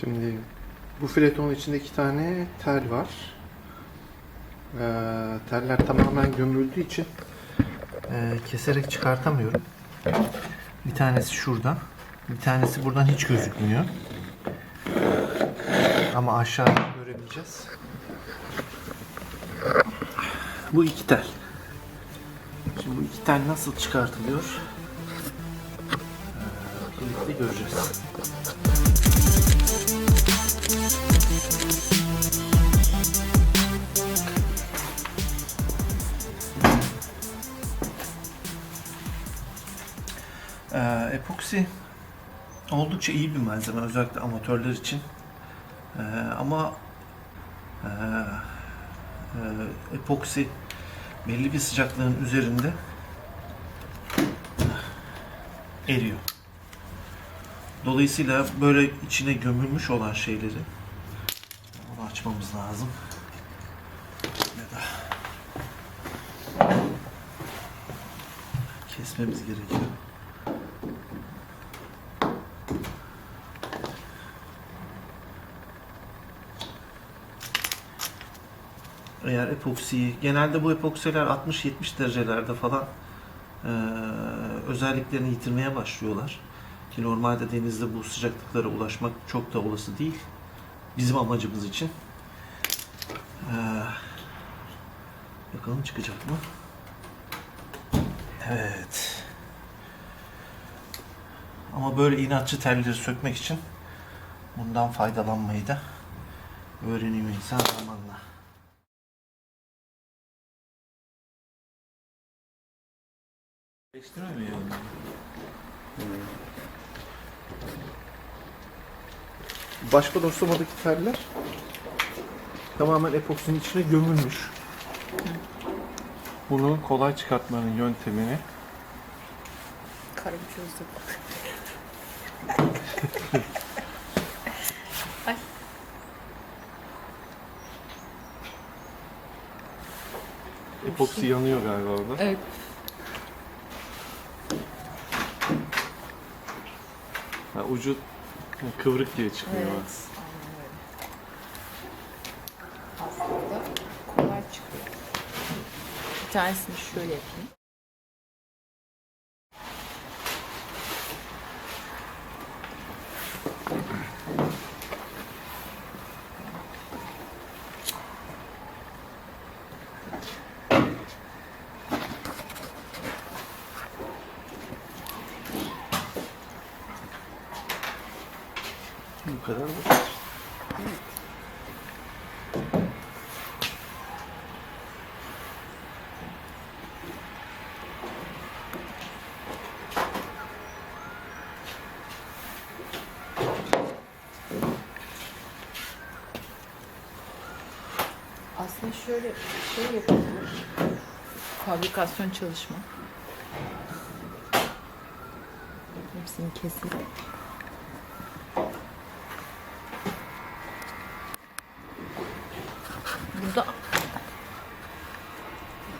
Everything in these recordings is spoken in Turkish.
Şimdi bu filetonun içinde iki tane tel var. Ee, teller tamamen gömüldüğü için e, keserek çıkartamıyorum. Bir tanesi şurada. Bir tanesi buradan hiç gözükmüyor. Ama aşağıda görebileceğiz. Bu iki tel. Şimdi bu iki tel nasıl çıkartılıyor? Ee, birlikte göreceğiz. Ee, epoksi oldukça iyi bir malzeme özellikle amatörler için. Ee, ama e, e, epoksi belli bir sıcaklığın üzerinde eriyor. Dolayısıyla böyle içine gömülmüş olan şeyleri onu açmamız lazım. Ya da kesmemiz gerekiyor. eğer epoksiyi, genelde bu epoksiler 60-70 derecelerde falan eee, özelliklerini yitirmeye başlıyorlar. Ki normalde denizde bu sıcaklıklara ulaşmak çok da olası değil. Bizim amacımız için. Eee, bakalım çıkacak mı? Evet. Ama böyle inatçı telleri sökmek için bundan faydalanmayı da öğreniyor insan zamanla. Değiştirmiyor mu yani? Başka doslamadaki teller tamamen epoksinin içine gömülmüş. Bunu kolay çıkartmanın yöntemini Karım çözdüm. Ay. epoksi yanıyor galiba orada. Evet. Ha, ucu kıvrık diye çıkıyor. Evet. Aynen öyle. Aslında kolay çıkıyor. Bir tanesini şöyle yapayım. Kadar basit. Aslında şöyle şey yapılır. Fabrikasyon çalışma. Hepsini kesip Burada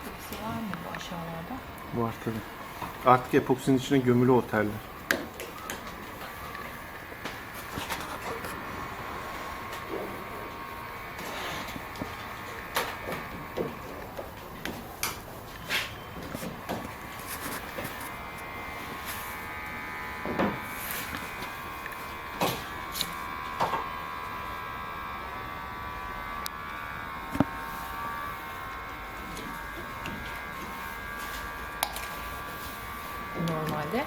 Hepsi var mı bu aşağılarda? Var tabii. Artık epoksinin içine gömülü o teller. normalde.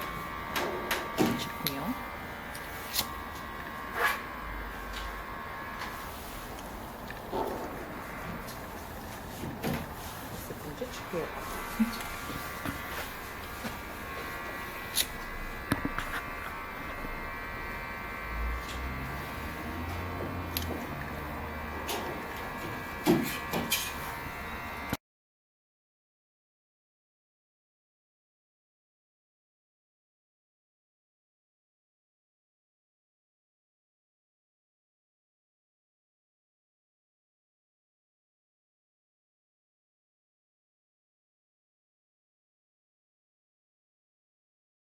Çıkmıyor. Sıkınca çıkıyor.